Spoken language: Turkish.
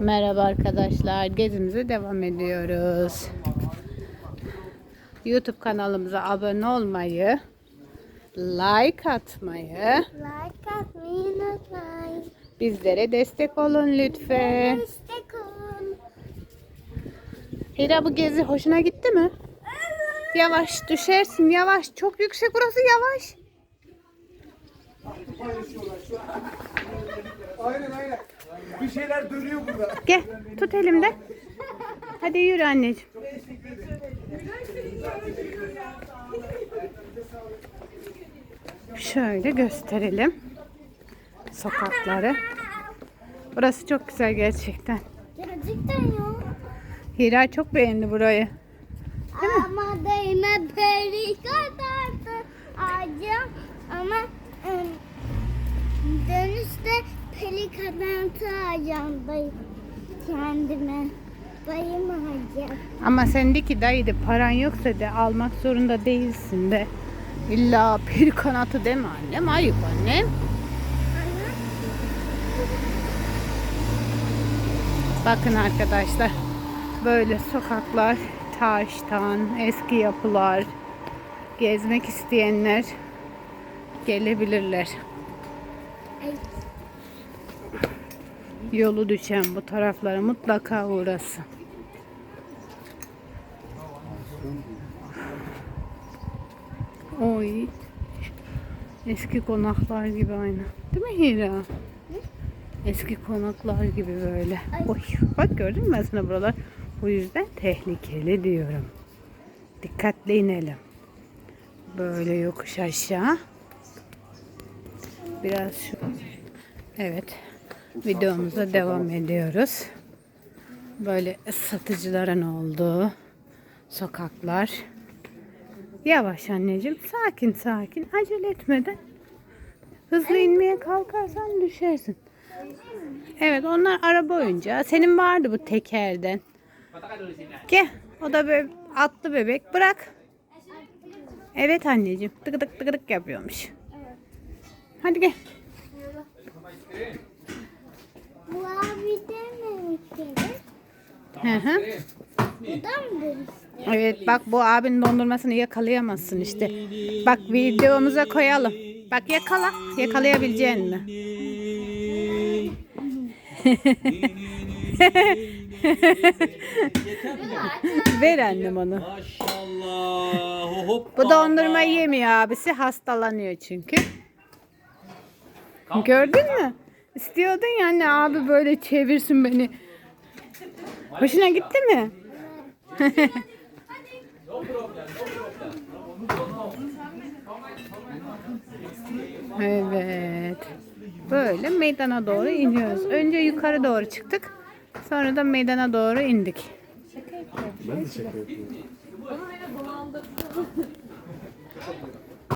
Merhaba arkadaşlar. Gezimize devam ediyoruz. YouTube kanalımıza abone olmayı, like atmayı, Like atmayı unutmayın. bizlere destek olun lütfen. Destek olun. Hira bu gezi hoşuna gitti mi? Yavaş düşersin yavaş. Çok yüksek burası yavaş. Aynen aynen. Bir şeyler dönüyor burada. Gel tut elimde. Hadi yürü anneciğim. Şöyle gösterelim. Sokakları. Burası çok güzel gerçekten. Gerçekten ya. Hira çok beğendi burayı. Ama değme kadardı ağacım dayı. Kendime. Dayım ağacım. Ama sen de ki dayı de paran yoksa de almak zorunda değilsin de. İlla peri kanatı deme annem. Ayıp annem. Bakın arkadaşlar. Böyle sokaklar, taştan, eski yapılar. Gezmek isteyenler gelebilirler. Ay, Yolu düşen bu taraflara mutlaka uğrasın. Oy. Eski konaklar gibi aynı. Değil mi Hira? Eski konaklar gibi böyle. Oy. Bak gördün mü ben sana buralar? Bu yüzden tehlikeli diyorum. Dikkatli inelim. Böyle yokuş aşağı. Biraz şu. Evet. Videomuza devam ediyoruz. Böyle satıcıların olduğu sokaklar. Yavaş anneciğim. Sakin sakin. Acele etmeden. Hızlı inmeye kalkarsan düşersin. Evet onlar araba oyuncağı. Senin vardı bu tekerden. Gel. O da böyle atlı bebek. Bırak. Evet anneciğim. Tık tık tık tık yapıyormuş. Hadi gel. Bu abi dememişti. Hı hı. Bu da mı demişti? Evet bak bu abinin dondurmasını yakalayamazsın işte. Bak videomuza koyalım. Bak yakala. Yakalayabileceğin mi? Ver annem onu. Bu dondurma yemiyor abisi. Hastalanıyor çünkü. Gördün mü? İstiyordun ya anne abi böyle çevirsin beni. Hoşuna gitti mi? Evet. Böyle meydana doğru iniyoruz. Önce yukarı doğru çıktık. Sonra da meydana doğru indik. Ben de şaka yapıyorum.